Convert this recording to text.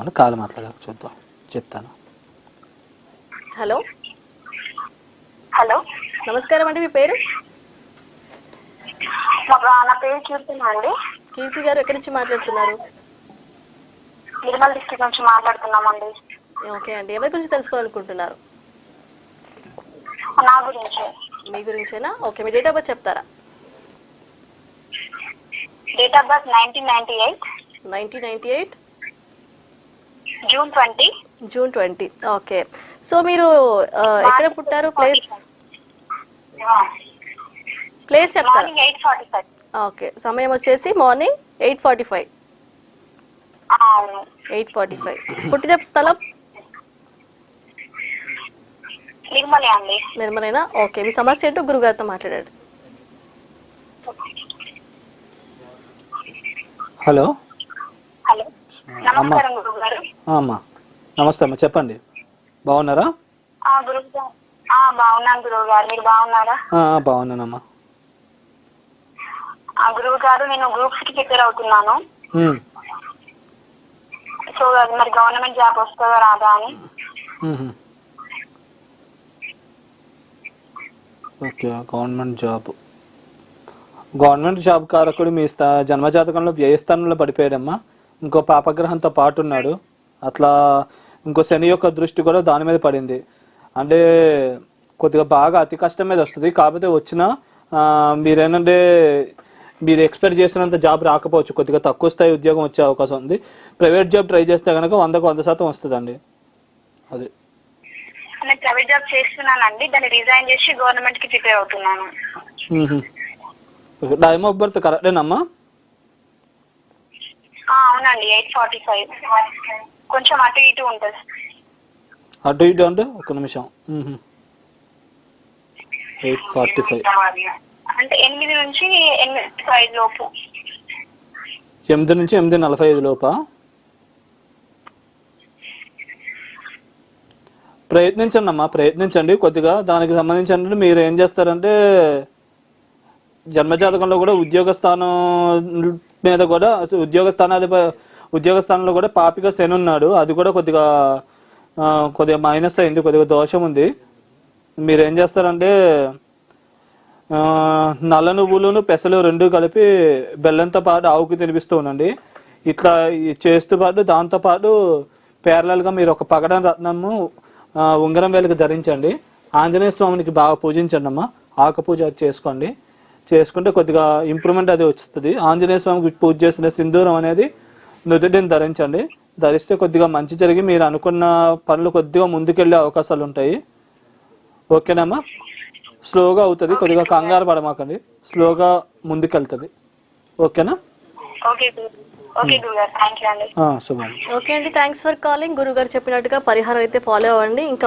అని కాలు మాట్లాడాక చూద్దాం. చెప్తాను. హలో? హలో? నమస్కారం అండి మీ పేరు? నా పేరు కీర్తన అండి. కీర్తి గారు ఎక్కడి నుంచి మాట్లాడుతున్నారు? నిర్మల్ డిస్ట్రిక్ట్ నుంచి మాట్లాడుతున్నామండి. ఓకే అండి. ఎవరి గురించి తెలుసుకోవాలనుకుంటున్నారు? నా గురించి. మీ గురించేనా? ఓకే మీ డేట్ ఆఫ్ బర్త్ చెప్తారా? Date of birth nineteen ninety eight. Nineteen ninety eight. June twenty June twenty okay so మీరు ఆ, ఎక్కడ పుట్టారు? ప్లేస్ ప్లేస్ చెప్తారా? Morning eight forty five okay సమయం వచ్చేసి morning eight forty five eight forty five పుట్టిన స్థలం? నిర్మలే అండి. నిర్మలేనా? ఓకే మీ సమస్య ఏంటో గురుగారితో మాట్లాడాడు. హలో. అమ్మా. నమస్తే అమ్మా చెప్పండి. బాగున్నారా? బాగున్నాను గురువు గారు మీరు బాగున్నారా? బాగున్నానమ్మా. గురువు గారు నేను గ్రూప్స్కి ప్రిపేర్ అవుతున్నాను. సో అది మరి గవర్నమెంట్ జాబ్ వస్తుందా రాదా అని. Okay government job. Government job కారకుడు మీ జన్మజాతకంలో వ్యయస్థానంలో పడిపోయాడమ్మా. ఇంకో పాపగ్రహంతో పాటు ఉన్నాడు అట్లా ఇంకో శని యొక్క దృష్టి కూడా దాని మీద పడింది. అంటే కొద్దిగా బాగా అతి కష్టం మీద వస్తుంది. కాకపోతే వచ్చినా ఆ, మీరేంటంటే మీరు ఎక్స్పెక్ట్ చేసినంత జాబ్ రాకపోవచ్చు. కొద్దిగా తక్కువ స్థాయి ఉద్యోగం వచ్చే అవకాశం ఉంది. ప్రైవేట్ జాబ్ ట్రై చేస్తే కనుక వందకు వంద శాతం వస్తుందండి. అది. నేను ప్రైవేట్ జాబ్ చేస్తున్నానండి. దాన్ని రిజైన్ చేసి గవర్నమెంట్కి ప్రిపేర్ అవుతున్నాను. టైమ్ ఆఫ్ బర్త్ కరెక్టేనమ్మా. అవునండి ఎయిట్ ఫార్టీ ఫైవ్ కొంచెం అటు ఇటు ఉంటుంది. అటు ఇటు అంటే ఒక నిమిషం. ఎయిట్ ఫార్టీ ఫైవ్ అంటే ఎనిమిది నుంచి ఎనిమిది ఐదు లోపు. ఎనిమిది నుంచి ఎనిమిది నలభై ఐదు లోపా? ప్రయత్నించండి అమ్మా ప్రయత్నించండి. కొద్దిగా దానికి సంబంధించి మీరు ఏం చేస్తారంటే జన్మజాతకంలో కూడా ఉద్యోగ స్థానం మీద కూడా అసలు ఉద్యోగ స్థానాధిప ఉద్యోగ స్థానంలో కూడా పాపిక శని ఉన్నాడు. అది కూడా కొద్దిగా కొద్దిగా మైనస్ అయింది కొద్దిగా దోషం ఉంది. మీరు ఏం చేస్తారంటే నల్ల నువ్వులను పెసలు రెండు కలిపి బెల్లంతో పాటు ఆవుకి తినిపిస్తూ ఉండండి. ఇట్లా చేస్తూ పాటు దాంతో పాటు మీరు ఒక పగడం రత్నము ఉంగరం వేలకు ధరించండి. ఆంజనేయ స్వామికి బాగా పూజించండి అమ్మ ఆకు పూజ చేసుకోండి. చేసుకుంటే కొద్దిగా ఇంప్రూవ్మెంట్ అది వస్తుంది ఆంజనేయ స్వామికి పూజ చేసిన సింధూరం అనేది నుదుటిని ధరించండి. ధరిస్తే కొద్దిగా మంచి జరిగి మీరు అనుకున్న పనులు కొద్దిగా ముందుకెళ్ళే అవకాశాలు ఉంటాయి. ఓకేనమ్మా? స్లోగా అవుతుంది కొద్దిగా కంగారు పడమాకండి. స్లోగా ముందుకెళ్తుంది. ఓకేనా? ఓకే అండి. Thanks for calling. గురుగారు చెప్పినట్టుగా పరిహారం అయితే ఫాలో అవ్వండి. ఇంకా